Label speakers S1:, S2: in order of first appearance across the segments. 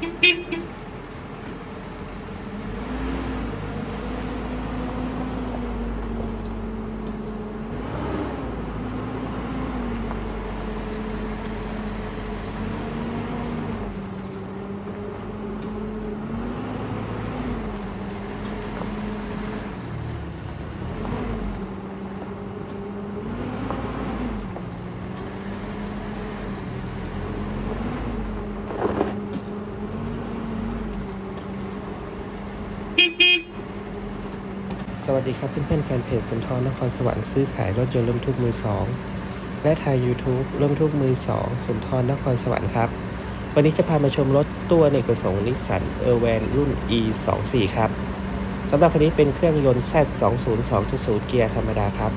S1: Thank you. สวัสดีครับเพื่อนๆแฟนเพจสุนทรนครสวรรค์ซื้อขายรถยนต์ร่วมทุกมือสองและทาง YouTube ร่วมทุกมือสองสุนทรนครสวรรค์ครับ วันนี้จะพามาชมรถตัวเนกประสงค์นิสสันเออร์แวนรุ่น E 2 4 ครับสำหรับคันนี้เป็นเครื่องยนต์ Z 2 0 2 0 เกียร์ธรรมดาครับ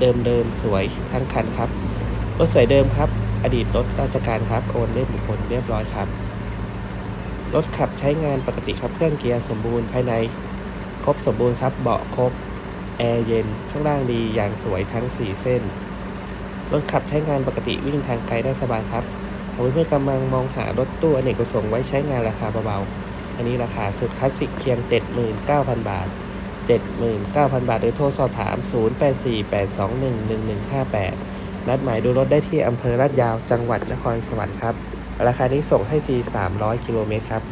S1: เดิมเดิมๆสวยทั้งคันครับรถสวยเดิมครับ อดีตรถราชการครับโอนเล่นบุคคลเรียบร้อยครับ รถขับใช้งานปกติครับเครื่องเกียร์สมบูรณ์ภายใน ครบสมบูรณ์ครับเบาะครบแอร์เย็นข้างล่างดีอย่างสวยทั้ง 4 เส้น รถขับใช้งานปกติวิ่งทางไกลได้สบายครับหากเพื่อนกำลังมองหารถตู้อเนกประสงค์ไว้ใช้งานราคาเบาๆ อันนี้ราคาสุดคลาสสิกเพียง 79,000 บาท 79,000 บาท หรือโทรสอบถาม 0848211158 นัดหมายดูรถได้ที่อำเภอลาดยาวจังหวัดนครสวรรค์ครับ ราคานี้ส่งให้ฟรี 300 กิโลเมตรครับ